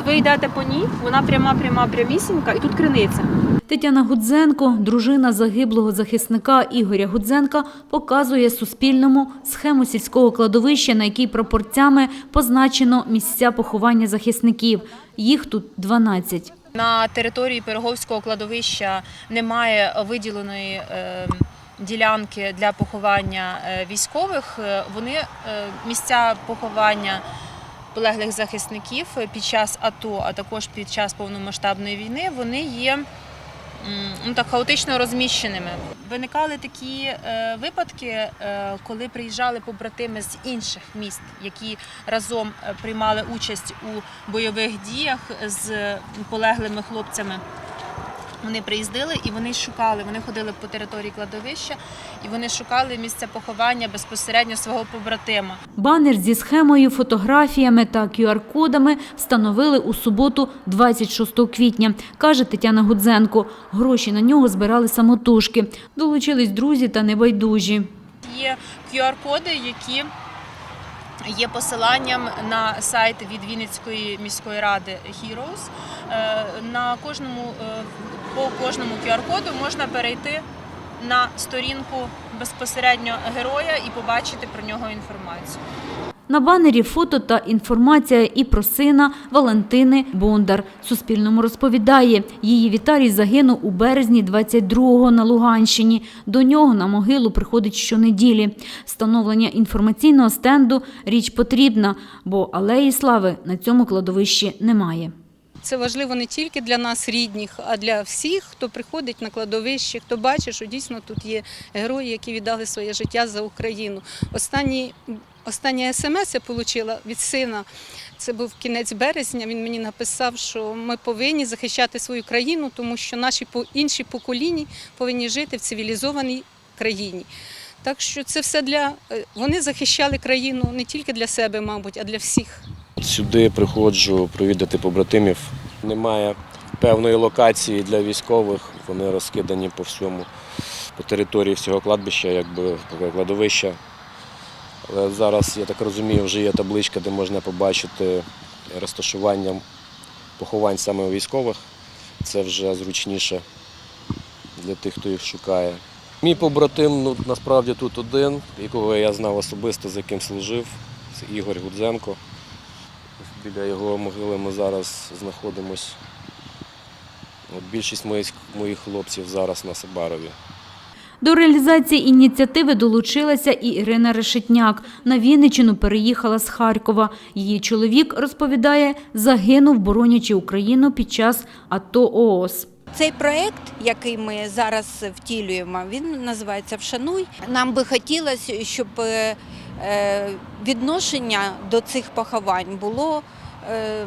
От ви йдете по ній, вона пряма, пряма, прямісінька, і тут криниця. Тетяна Гудзенко, дружина загиблого захисника Ігоря Гудзенка, показує Суспільному схему сільського кладовища, на якій пропорцями позначено місця поховання захисників. Їх тут 12. На території Пироговського кладовища немає виділеної е, ділянки для поховання е, військових. Е, Вони е, місця поховання полеглих захисників під час АТО, а також під час повномасштабної війни, вони є. Ну, так хаотично розміщеними. Виникали такі е, випадки, е, коли приїжджали побратими з інших міст, які разом е, приймали участь у бойових діях з полеглими хлопцями. Вони приїздили і вони шукали. Вони ходили по території кладовища і вони шукали місце поховання безпосередньо свого побратима. Банер зі схемою, фотографіями та QR-кодами встановили у суботу 26 квітня, каже Тетяна Гудзенко. Гроші на нього збирали самотужки. Долучились друзі та небайдужі. Є QR-коди, які є посиланням на сайт від Вінницької міської ради Heroes. Е, На кожному е, по кожному QR-коду можна перейти на сторінку безпосередньо героя і побачити про нього інформацію. На банері фото та інформація і про сина Валентини Бондар. Суспільному розповідає, її Віталій загинув у березні 22-го на Луганщині. До нього на могилу приходить щонеділі. Встановлення інформаційного стенду – річ потрібна, бо алеї слави на цьому кладовищі немає. Це важливо не тільки для нас, рідних, а для всіх, хто приходить на кладовище, хто бачить, що дійсно тут є герої, які віддали своє життя за Україну. Останній, останнє смс я отримала від сина. Це був кінець березня. Він мені написав, що ми повинні захищати свою країну, тому що наші інші покоління повинні жити в цивілізованій країні. Так що це все для е, вони захищали країну не тільки для себе, мабуть, а для всіх. Сюди приходжу провідати побратимів. Немає певної локації для військових. Вони розкидані по всьому, по території всього кладбища, якби кладовища. Але зараз, я так розумію, вже є табличка, де можна побачити розташування поховань саме військових. Це вже зручніше для тих, хто їх шукає. Мій побратим ну, насправді тут один, якого я знав особисто, з яким служив. Це Ігор Гудзенко. Біля його могили ми зараз знаходимось. Більшість моїх хлопців зараз на Сабарові. До реалізації ініціативи долучилася і Ірина Решетняк. На Вінниччину переїхала з Харкова. Її чоловік, розповідає, загинув, боронячи Україну під час АТО ООС. Цей проект, який ми зараз втілюємо, він називається Вшануй. Нам би хотілося, щоб е, е, відношення до цих поховань було е,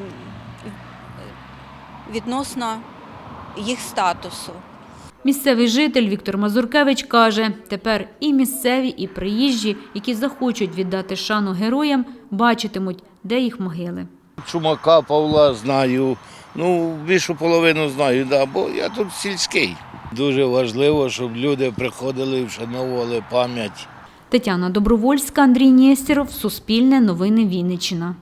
відносно їх статусу. Місцевий житель Віктор Мазуркевич каже, тепер і місцеві, і приїжджі, які захочуть віддати шану героям, бачитимуть, де їх могили. Чумака Павла знаю. Ну, більшу половину знаю, да, бо я тут сільський. Дуже важливо, щоб люди приходили і вшановували пам'ять Тетяна Добровольська, Андрій Нєстєров, Суспільне новини Вінниччина.